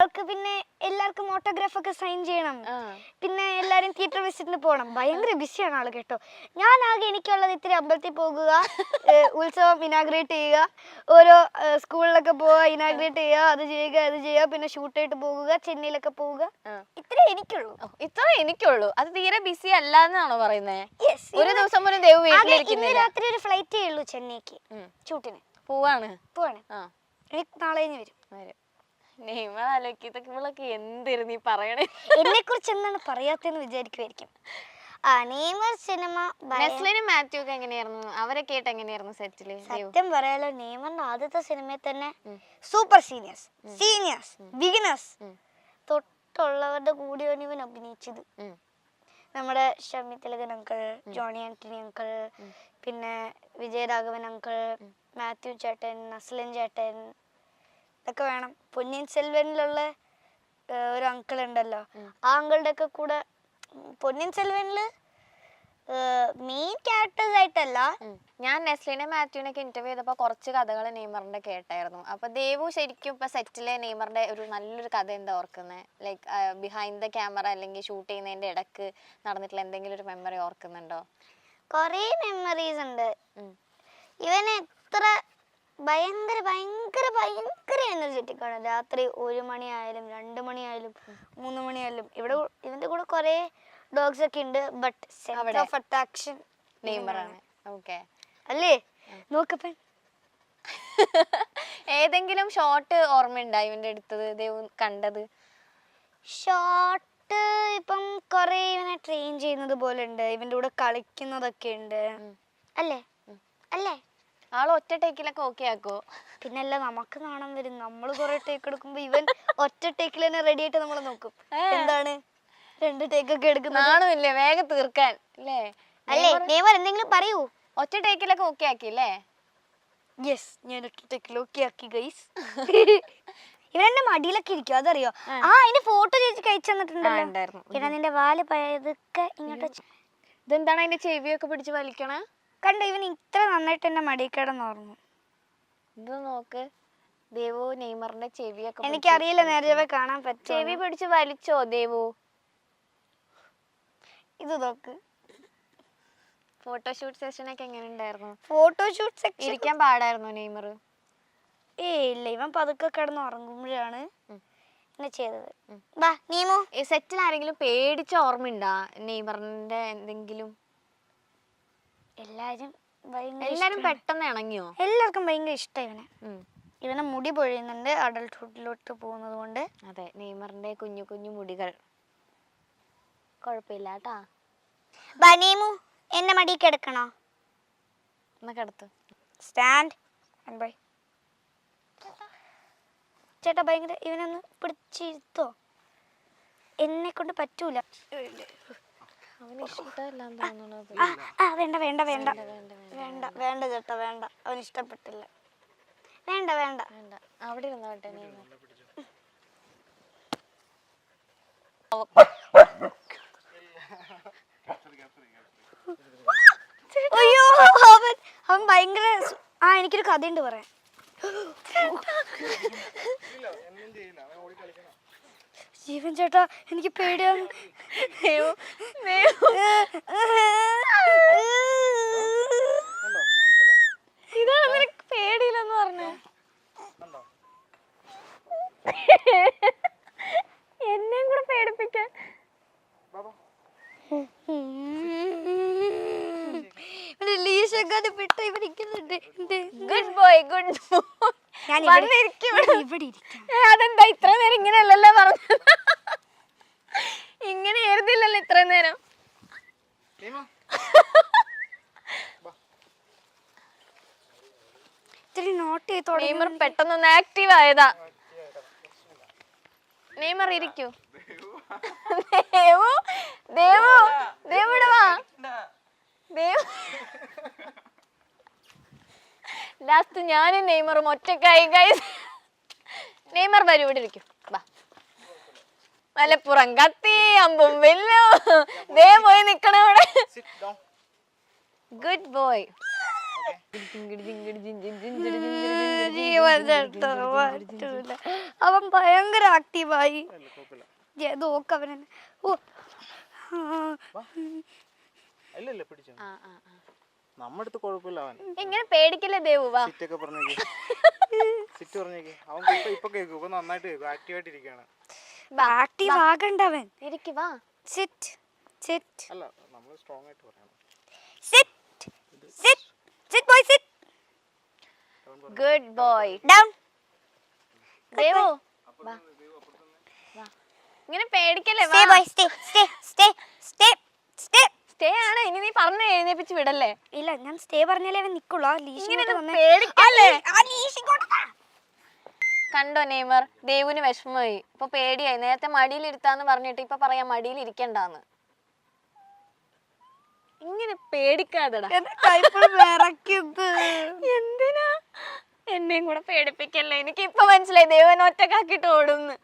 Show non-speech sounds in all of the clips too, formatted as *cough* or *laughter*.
അവൾക്ക് പിന്നെ എല്ലാവർക്കും ഓട്ടോഗ്രാഫ് ഒക്കെ സൈൻ ചെയ്യണം. പിന്നെ എല്ലാരും തിയേറ്റർ വിസിറ്റിന് പോകണം ഭയങ്കര ബിസിയാണ് ആൾ കേട്ടോ. ഞാൻ ആകെ എനിക്കുള്ളത് ഇത്തിരി അമ്പലത്തിൽ പോകുക ഉത്സവം ഇനാഗ്രേറ്റ് ചെയ്യുക ഓരോ സ്കൂളിലൊക്കെ പോവുക ഇനാഗ്രേറ്റ് ചെയ്യുക അത് ചെയ്യുക അത് ചെയ്യുക പിന്നെ ഷൂട്ടായിട്ട് പോകുക ചെന്നൈയിലൊക്കെ പോവുക ഇത്രേ എനിക്കുള്ളൂ. ഇത്ര എനിക്കുള്ളൂ. അത് തീരെ ബിസി അല്ലാന്നാണോ പറയുന്നേ? Yes, ഒരു ദിവസം പോലും ദേവ് ഇന്ന് രാത്രി ഒരു ഫ്ലൈറ്റേ ഉള്ളൂ ചെന്നൈക്ക്. ഷൂട്ടിന് പോവാണ്. പോവാണ്. നാളെ കഴിഞ്ഞ് വരും. വരും. നെയ്മർ ആലോചിക്ക് ഇതൊക്കെ ഇവളൊക്കെ ഈ പറയണേ? എന്നെ കുറിച്ച് എന്താണ് പറയാത്തെന്ന് വിചാരിക്കുമായിരിക്കും ആ നെയ്മർ സിനിമ ഭയ- നെസ്ലിനും മാത്യു ഒക്കെ എങ്ങനെയായിരുന്നു? അവരെ കേട്ട് എങ്ങനെയായിരുന്നു സെറ്റിൽ? സത്യം പറയാലോ നെയ്മറിന്റെ ആദ്യത്തെ സിനിമയിൽ തന്നെ സൂപ്പർ സീനിയേഴ്സ് സീനിയേഴ്സ് ബിഗിനേഴ്സ് ഉം. തൊട്ടുള്ളവരുടെ കൂടെയാണ് ഇവൻ അഭിനയിച്ചത്. നമ്മുടെ ഷമി തിലകൻ അങ്കിൾ ജോണി ആന്റണി അങ്കിൾ പിന്നെ വിജയരാഘവൻ അങ്കിൾ മാത്യു ചേട്ടൻ നസ്ലിൻ ചേട്ടൻ ഇതൊക്കെ വേണം. പൊന്നിയിൻ സെൽവനിലുള്ള ഒരു അങ്കിൾ ഉണ്ടല്ലോ. ആ അങ്കിളുടെ ഒക്കെ കൂടെ പൊന്നിയൻ പൊന്നിയിൻ സെൽവനിൽ മെയിൻ ക്യാരക്ടേഴ്സ് ആയിട്ടല്ല. ഞാൻ നെസ്ലിനെ മാത്യുവിനൊക്കെ ഇന്റർവ്യൂ ചെയ്തപ്പോൾ കുറച്ച് കഥകൾ നെയ്മറിന്റെ കേട്ടായിരുന്നു. അപ്പൊ ദേവു ശരിക്കും ഇപ്പൊ സെറ്റിലെ നെയ്മറിന്റെ ഒരു നല്ലൊരു കഥ എന്താ ഓർക്കുന്നത് ലൈക്ക് ബിഹൈൻഡ് ദ ക്യാമറ അല്ലെങ്കിൽ ഷൂട്ട് ചെയ്യുന്നതിന്റെ ഇടയ്ക്ക് നടന്നിട്ടുള്ള എന്തെങ്കിലും ഒരു മെമ്മറി ഓർക്കുന്നുണ്ടോ? കുറേ മെമ്മറീസ് ഉണ്ട്. ഇവന് എത്ര ഭയങ്കര ഭയങ്കര ഭയങ്കര എനർജറ്റിക് ആണ്. രാത്രി ഒരു മണിയായാലും രണ്ട് മണിയായാലും മൂന്ന് മണിയായാലും. ഇവിടെ ഇതിന്റെ ഇവന്റെ കൂടെ കുറെ ഡോഗ്സ് ഒക്കെ ഉണ്ട് ബട്ട് അവിടെ. ഓഫ് അട്രാക്ഷൻ നെയ്മറാണ് ഓക്കെ അല്ലേ? നോക്കപ്പൻ *laughs* ഏതെങ്കിലും ഷോട്ട് ഓർമ്മയുണ്ടോ ഇവന്റെ അടുത്തത്? ദേവു കണ്ടത്. ഷോട്ട് ഇപ്പം കുറെ ഇവനെ ട്രെയിൻ ചെയ്യുന്നത് പോലെ ഉണ്ട്. ഇവന്റെ കൂടെ കളിക്കുന്നതൊക്കെ ഉണ്ട്. അല്ലേ? അല്ലേ? ആൾ ഒറ്റ ടേക്കിലൊക്കെ ഓക്കെ ആക്കോ? പിന്നല്ല നമുക്ക് കാണാൻ വരും. നമ്മൾ കുറെ ടേക്ക് എടുക്കുമ്പോ ഇവൻ ഒറ്റ ടേക്കിൽ തന്നെ റെഡി ആയിട്ട് നമ്മൾ നോക്കും. എന്താണ്? രണ്ട് ടേക്ക് ഒക്കെ എടുക്കുന്നത്. നാണമില്ലേ? വേഗം തീർക്കാൻ അല്ലേ? അല്ലേ? നെയ്മർ എന്തെങ്കിലും പറയൂ. ഒറ്റ ടേക്കിലൊക്കെ ഓക്കെ ആക്കി അല്ലേ? യെസ് ഞാൻ ഒറ്റ ടേക്കിൽ ഓക്കെ ആക്കി ഗൈസ് *laughs* ഇവരെന്റെ മടിയിലൊക്കെ ഇരിക്കും അതറിയോ? ആ. അതിന്റെ ഫോട്ടോ ചേച്ചി കഴിച്ചു. പിന്നെ നിന്റെ വാൽ പഴയതൊക്കെ ഇങ്ങോട്ട് ഇതെന്താണ് അതിന്റെ ചെവിയൊക്കെ പിടിച്ച് വലിക്കണേ? കണ്ടോ ഇവൻ ഇത്ര നന്നായിട്ട് എന്റെ മടിയിൽ കിടന്നുറങ്ങും ഇത് നോക്ക്. ദേവു നെയ്മറിന്റെ ചെവിയൊക്കെ എനിക്കറിയില്ല നേരെ കാണാൻ പറ്റും ചെവി പിടിച്ച് വലിച്ചോ ദേവു? ഇത് നോക്ക്. ഫോട്ടോഷൂട്ട് സെഷൻ ഒക്കെ എങ്ങനെ ഉണ്ടായിരുന്നു? ഫോട്ടോഷൂട്ട് സെക്ഷൻ ഇരിക്കാൻ പാടായിരുന്നു നെയ്മർ ഏ ഇല്ല ഇവൻ പതുക്കെ കിടന്ന് ഉറങ്ങുമ്പോഴാണ് എന്നെ ചെയ്തത്. വാ നീമോ സെറ്റിൽ ആരെങ്കിലും പേടിച്ച ഓർമ്മയുണ്ടാ? നെയ്മറിന്റെ എന്തെങ്കിലും എല്ലാരും പെട്ടെന്ന് ഇണങ്ങിയോ? എല്ലാവർക്കും ഭയങ്കര ഇഷ്ടം ഇവനെ. ഇവനെ മുടി പൊഴിയുന്നുണ്ട് അഡൾട്ട്ഹുഡിലോട്ട് പോകുന്നത് കൊണ്ട് അതെ നെയ്മറിന്റെ കുഞ്ഞു കുഞ്ഞു മുടികൾ. കുഴപ്പമില്ല കേട്ടാ. ബനീമു നീമു എന്നെ മടി കിടക്കണോ? എന്നാ കിടത്തു. സ്റ്റാൻഡ് ബൈ ചേട്ടാ ഭയങ്കര ഇവനൊന്ന് പിടിച്ചിരുത്തോ. എന്നെ കൊണ്ട് പറ്റൂല. അവന് ഇഷ്ടമല്ലാന്ന് തോന്നുന്നത് ആ ആ വേണ്ട വേണ്ട വേണ്ട. വേണ്ട, വേണ്ട, ചേട്ടാ വേണ്ട. അവൻ ഇഷ്ടപ്പെട്ടില്ല. വേണ്ട വേണ്ട. വേണ്ട. അവിടെ ഇരുന്നോട്ടെ നീ അയ്യോ അവൻ അവൻ ഭയങ്കര സു- ആ എനിക്കൊരു കഥയുണ്ട് പറയാൻ. ജീവൻ ചേട്ടാ എനിക്ക് പേടിയാണ്. ഇതാണ് നിനക്ക് പേടിയില്ലെന്ന് പറഞ്ഞേ. എന്നെയും കൂടെ പേടിപ്പിക്കാൻ. ഇവിടെ ഇരിക്കുന്നുണ്ട് എന്ത്? ഗുഡ് ബോയ് ഗുഡ് ബോയ് ഞാൻ അതെന്താ? ഇത്ര നേരം ഇങ്ങനെയല്ലല്ലോ പറഞ്ഞത്? ഇങ്ങനെ എഴുതില്ലല്ലോ ഇത്ര നേരം. ഇത്തിരി നോട്ട് ചെയ്ത് നെയ്മർ പെട്ടെന്നൊന്ന് ആക്റ്റീവ് ആയതാ. നെയ്മർ ഇരിക്കൂ. ദേവു ദേവു ദേവു വാ. ദേവു. ലാസ്റ്റ് ഞാനും നെയ്മറും ഒറ്റക്കായി ഗൈസ് നെയ്മർ വരും ഇവിടെ ഇരിക്കും. വാ. മലപ്പുറം കത്തി അമ്പും വെല്ലോ. ദേ പോയി നിക്കണ ഇവിടെ ഗുഡ് ബോയ്. അവൻ ഭയങ്കര ആക്റ്റീവായി നോക്കവനെ ഓ. ആ. ആ പിടിച്ചോ നമ്മുടെ അടുത്ത് കുഴപ്പമില്ല അവൻ. ഇങ്ങനെ പേടിക്കല്ലേ ദേവു വാ. സിറ്റൊക്കെ പറഞ്ഞേക്ക്. സിറ്റ് പറഞ്ഞേക്ക്. അവൻ ഇപ്പൊ ഇപ്പൊ കേൾക്കും ഇപ്പൊ നന്നായിട്ട് കേൾക്കും ആക്റ്റീവായിട്ട് ഇരിക്കുകയാണ് ആക്റ്റീവ് ആകണ്ട അവൻ. ഇരിക്ക് വാ. സിറ്റ് സിറ്റ് അല്ല നമ്മൾ സ്ട്രോങ് ആയിട്ട് പറയണം. Sit sit sit boy sit good boy down Devu വാ. ഇങ്ങനെ പേടിക്കല്ലേ വാ. Stay boy stay stay stay stay stay stay ആണ്. ഇനി നീ പറഞ്ഞു എഴുന്നേപ്പിച്ച് വിടല്ലേ? ഇല്ല ഞാൻ സ്റ്റേ പറഞ്ഞാലേ അവൻ നിക്കുള്ളൂ. കണ്ടോ നെയ്മർ? ദേവുന് വിഷമമായി. ഇപ്പൊ പേടിയായി. നേരത്തെ മടിയിൽ ഇരുത്താന്ന് പറഞ്ഞിട്ട് ഇപ്പൊ പറയാ മടിയിൽ ഇരിക്കണ്ടാന്ന്. ഇങ്ങനെ പേടിക്കാതെടാ. എന്തിനാ? എന്നെയും കൂടെ പേടിപ്പിക്കല്ലേ? എനിക്ക് ഇപ്പൊ മനസ്സിലായി ദേവൻ ഒറ്റക്കാക്കിട്ട് ഓടുന്നു.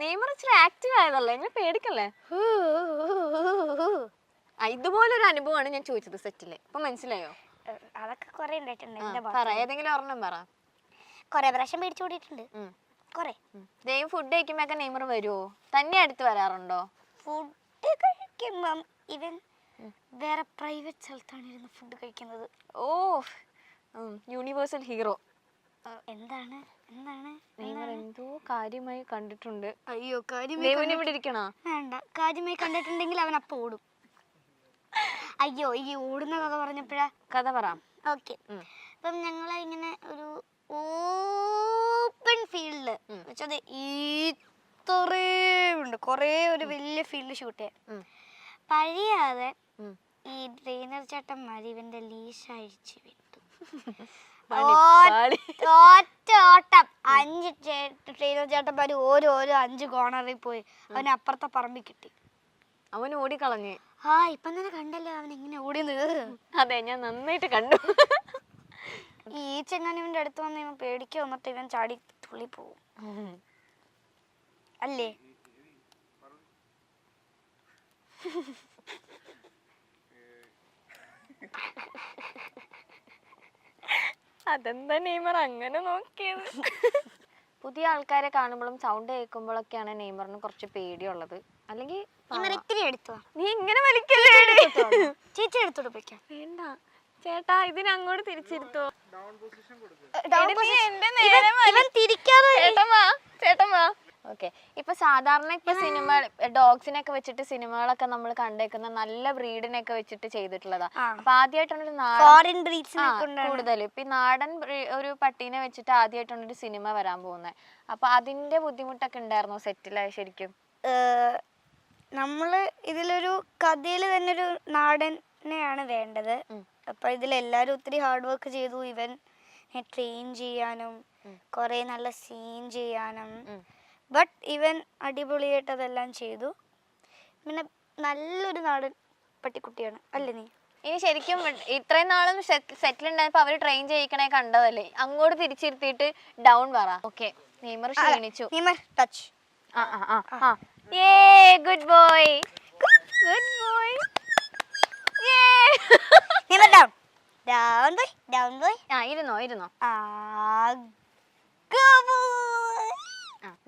നെയ്മർ ഇച്ചിരി ആക്റ്റീവ് ആയതല്ലേ? ഇങ്ങനെ പേടിക്കല്ലേ? ഇതുപോലൊരു അനുഭവമാണ് ഞാൻ ചോദിച്ചത് സെറ്റിൽ ഇപ്പൊ മനസ്സിലായോ? അതൊക്കെ കൊറേ ഉണ്ടായിട്ടുണ്ട് പറ ഏതെങ്കിലും ഒരെണ്ണം പറ. കൊറേ പ്രാവശ്യം പേടിച്ചോടിയിട്ടുണ്ട് ഉം. കൊറേ. ദൈവം ഫുഡ് കഴിക്കുമ്പോഴൊക്കെ നെയ്മർ വരുമോ തന്നെ അടുത്ത് വരാറുണ്ടോ? ഫുഡ് കഴിക്കുമ്പം ഇവൻ വേറെ പ്രൈവറ്റ് സ്ഥലത്താണ് ഇരുന്ന് ഫുഡ് കഴിക്കുന്നത്. ഓ യൂണിവേഴ്സൽ ഹീറോ എന്താണ്? എന്താണ്? നെയ്മർ എന്തോ കാര്യമായി കണ്ടിട്ടുണ്ട്. അയ്യോ കാര്യമായി ദേവുന് ഇവിടെ ഇരിക്കണോ? വേണ്ട. കാര്യമായി കണ്ടിട്ടുണ്ടെങ്കിൽ അവൻ അപ്പൊ ഓടും. അയ്യോ ഈ ഓടുന്ന കഥ പറഞ്ഞപ്പോഴാ കഥ പറ. ഓക്കെ. അപ്പം ഞങ്ങൾ ഇങ്ങനെ ഒരു ഓപ്പൺ ഫീൽഡ്. വെച്ചത് ഇത്രയും ഉണ്ട് കുറേ ഒരു വലിയ ഫീൽഡ് ഷൂട്ട് ചെയ്യാം. പഴിയാതെ. ഈ ട്രെയിനർ ചേട്ടന്മാർ ഇവന്റെ ലീഷ് അഴിച്ചു വിട്ടു. *laughs* ഒറ്റ ഓട്ടം. അഞ്ച് ട്രെയിനർ ചേട്ടന്മാർ ഓരോരോ ഓരോ അഞ്ച് കോണറിൽ പോയി അവന് അപ്പുറത്തെ പറമ്പിൽ കിട്ടി. അവൻ ഓടിക്കളഞ്ഞ്. ആ ഇപ്പം തന്നെ കണ്ടല്ലോ അവൻ എങ്ങനെ ഓടിയത് അതെ ഞാൻ നന്നായിട്ട് കണ്ടു. ഈ ചെങ്ങാൻ ഇവന്റെ അടുത്ത് വന്ന് ഇവൻ പേടിക്കുക വന്നിട്ട് ഇവൻ ചാടി തുള്ളി പോവും അല്ലേ? അതെന്താ നെയ്മർ അങ്ങനെ നോക്കിയത്? പുതിയ ആൾക്കാരെ കാണുമ്പോഴും സൗണ്ട് കേൾക്കുമ്പോഴൊക്കെയാണ് നെയ്മറിന് കുറച്ച് പേടിയുള്ളത്. അല്ലെങ്കിൽ ഇത്തിരി എടുത്തു. നീ ഇങ്ങനെ വലിക്കല്ലേ ചേച്ചി എടുത്തോട്ട് പോയിക്കാം. വേണ്ട. ചേട്ടാ ഇതിന് അങ്ങോട്ട് തിരിച്ചിരുത്തോ ഡൗൺ പൊസിഷൻ കൊടുക്കുക Down എടി, ഓക്കെ ഇപ്പൊ സാധാരണ ഇപ്പൊ സിനിമ ഡോഗ്സിനൊക്കെ വെച്ചിട്ട് സിനിമകളൊക്കെ നമ്മൾ കണ്ടേക്കുന്ന നല്ല ബ്രീഡിനൊക്കെ വെച്ചിട്ട് ചെയ്തിട്ടുള്ളതാ. അപ്പൊ ആദ്യമായിട്ടാണ് ഒരു നാടൻ കൂടുതൽ ഇപ്പൊ ഈ നാടൻ ഒരു പട്ടീനെ വെച്ചിട്ട് ആദ്യമായിട്ടാണ് ഒരു സിനിമ വരാൻ പോകുന്നത് അപ്പൊ അതിന്റെ ബുദ്ധിമുട്ടൊക്കെ ഉണ്ടായിരുന്നു സെറ്റിലായി ശരിക്കും? നമ്മൾ ഇതിലൊരു കഥയിൽ തന്നെ ഒരു നാടനെയാണ് വേണ്ടത്. അപ്പൊ ഇതിലെല്ലാരും ഒത്തിരി ഹാർഡ് വർക്ക് ചെയ്തു. ഇവൻ ട്രെയിൻ ചെയ്യാനും കൊറേ നല്ല സീൻ ചെയ്യാനും. ബട്ട് ഇവൻ അടിപൊളിയായിട്ട് അതെല്ലാം ചെയ്തു. പിന്നെ നല്ലൊരു നാടൻ പട്ടിക്കുട്ടിയാണ്. അല്ലേ നീ? ഇനി ശരിക്കും ഇത്രയും നാളും സെറ്റിൽ ഉണ്ടായപ്പോ അവർ ട്രെയിൻ ചെയ്യിക്കണേ കണ്ടതല്ലേ? അങ്ങോട്ട് തിരിച്ചിരുത്തിയിട്ട് ഡൗൺ പറ. ഓക്കെ നെയ്മർ ക്ഷീണിച്ചു. നീമർ ടച്ച് ഏ good boy good boy Neymar down down boy down boy ആ ഇരുന്നോ ഇരുന്നോ. ആ ആ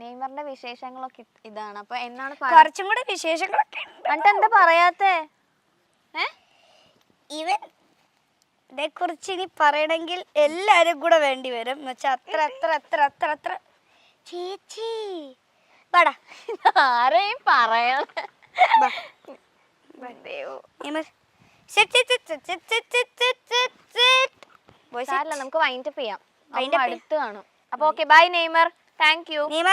നെയ്മറിന്റെ വിശേഷങ്ങളൊക്കെ ഇതാണ്. അപ്പൊ എന്നാണ് കുറച്ചും കൂടെ വിശേഷങ്ങളൊക്കെ എന്നിട്ട് എന്താ പറയാത്തേ? ഇവൻ കുറിച്ച് ഇനി പറയണമെങ്കിൽ എല്ലാരും കൂടെ വേണ്ടി വരും. എന്നുവെച്ചാൽ അത്ര അത്ര അത്ര അത്ര അത്ര. ചേച്ചി. വാടാ. ആരെയും പറയാം നമുക്ക് വൈൻഡപ്പ് ചെയ്യാം. അടുത്ത് കാണും. അപ്പൊ okay bye Neymar. Thank you